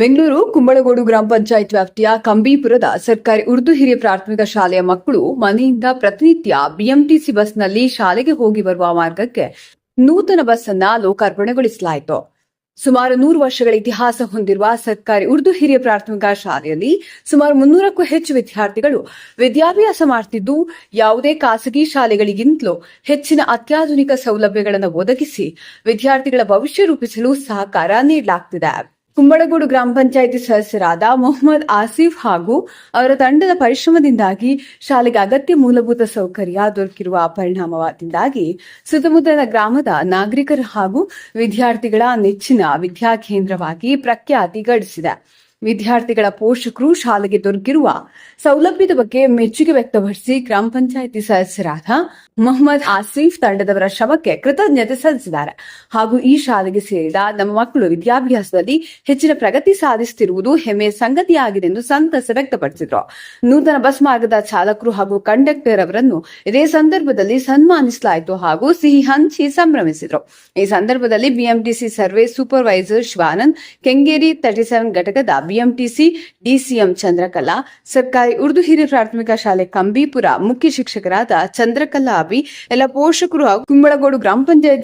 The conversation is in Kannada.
ಬೆಂಗಳೂರು ಕುಂಬಳಗೋಡು ಗ್ರಾಮ ಪಂಚಾಯತ್ ವ್ಯಾಪ್ತಿಯ ಕಂಬೀಪುರದ ಸರ್ಕಾರಿ ಉರ್ದು ಹಿರಿಯ ಪ್ರಾಥಮಿಕ ಶಾಲೆಯ ಮಕ್ಕಳು ಮನೆಯಿಂದ ಪ್ರತಿನಿತ್ಯ ಬಿಎಂಟಿಸಿ ಬಸ್ನಲ್ಲಿ ಶಾಲೆಗೆ ಹೋಗಿ ಬರುವ ಮಾರ್ಗಕ್ಕೆ ನೂತನ ಬಸ್ ಅನ್ನ ಲೋಕಾರ್ಪಣೆಗೊಳಿಸಲಾಯಿತು. ಸುಮಾರು ನೂರು ವರ್ಷಗಳ ಇತಿಹಾಸ ಹೊಂದಿರುವ ಸರ್ಕಾರಿ ಉರ್ದು ಹಿರಿಯ ಪ್ರಾಥಮಿಕ ಶಾಲೆಯಲ್ಲಿ ಸುಮಾರು ಮುನ್ನೂರಕ್ಕೂ ಹೆಚ್ಚು ವಿದ್ಯಾರ್ಥಿಗಳು ವಿದ್ಯಾಭ್ಯಾಸ ಮಾಡ್ತಿದ್ದು, ಯಾವುದೇ ಖಾಸಗಿ ಶಾಲೆಗಳಿಗಿಂತಲೂ ಹೆಚ್ಚಿನ ಅತ್ಯಾಧುನಿಕ ಸೌಲಭ್ಯಗಳನ್ನು ಒದಗಿಸಿ ವಿದ್ಯಾರ್ಥಿಗಳ ಭವಿಷ್ಯ ರೂಪಿಸಲು ಸಹಕಾರ ನೀಡಲಾಗ್ತಿದೆ. ಕುಂಬಳಗೂಡು ಗ್ರಾಮ ಪಂಚಾಯಿತಿ ಸದಸ್ಯರಾದ ಮೊಹಮ್ಮದ್ ಆಸಿಫ್ ಹಾಗೂ ಅವರ ತಂಡದ ಪರಿಶ್ರಮದಿಂದಾಗಿ ಶಾಲೆಗೆ ಅಗತ್ಯ ಮೂಲಭೂತ ಸೌಕರ್ಯ ದೊರಕಿರುವ ಪರಿಣಾಮದಿಂದಾಗಿ ಸುತ್ತಮುತ್ತಲ ಗ್ರಾಮದ ನಾಗರಿಕರು ಹಾಗೂ ವಿದ್ಯಾರ್ಥಿಗಳ ನೆಚ್ಚಿನ ವಿದ್ಯಾಕೇಂದ್ರವಾಗಿ ಪ್ರಖ್ಯಾತಿ ಗಳಿಸಿದೆ. ವಿದ್ಯಾರ್ಥಿಗಳ ಪೋಷಕರು ಶಾಲೆಗೆ ದೊರಕಿರುವ ಸೌಲಭ್ಯದ ಬಗ್ಗೆ ಮೆಚ್ಚುಗೆ ವ್ಯಕ್ತಪಡಿಸಿ ಗ್ರಾಮ ಪಂಚಾಯಿತಿ ಸದಸ್ಯರಾದ ಮೊಹಮ್ಮದ್ ಆಸಿಫ್ ತಂಡದವರ ಶವಕ್ಕೆ ಕೃತಜ್ಞತೆ ಸಲ್ಲಿಸಿದ್ದಾರೆ. ಹಾಗೂ ಈ ಶಾಲೆಗೆ ಸೇರಿದ ನಮ್ಮ ಮಕ್ಕಳು ವಿದ್ಯಾಭ್ಯಾಸದಲ್ಲಿ ಹೆಚ್ಚಿನ ಪ್ರಗತಿ ಸಾಧಿಸುತ್ತಿರುವುದು ಹೆಮ್ಮೆಯ ಸಂಗತಿಯಾಗಿದೆ ಎಂದು ಸಂತಸ ವ್ಯಕ್ತಪಡಿಸಿದರು. ನೂತನ ಬಸ್ ಮಾರ್ಗದ ಚಾಲಕರು ಹಾಗೂ ಕಂಡಕ್ಟರ್ ಅವರನ್ನು ಇದೇ ಸಂದರ್ಭದಲ್ಲಿ ಸನ್ಮಾನಿಸಲಾಯಿತು ಹಾಗೂ ಸಿಹಿ ಹಂಚಿ ಸಂಭ್ರಮಿಸಿದರು. ಈ ಸಂದರ್ಭದಲ್ಲಿ BMTC survey supervisor Shivanand, Kengeri thirty seven ಘಟಕದ ಬಿಎಂಟಿಸಿ, ಡಿಸಿಎಂ ಚಂದ್ರಕಲಾ, ಸರ್ಕಾರಿ ಉರ್ದು ಹಿರಿಯ ಪ್ರಾಥಮಿಕ ಶಾಲೆ ಕಂಬೀಪುರ ಮುಖ್ಯ ಶಿಕ್ಷಕರಾದ ಚಂದ್ರಕಲಾ ಅಬಿ ಎಲ್ಲ ಪೋಷಕರು ಹಾಗೂ ಕುಂಬಳಗೋಡು ಗ್ರಾಮ ಪಂಚಾಯತ್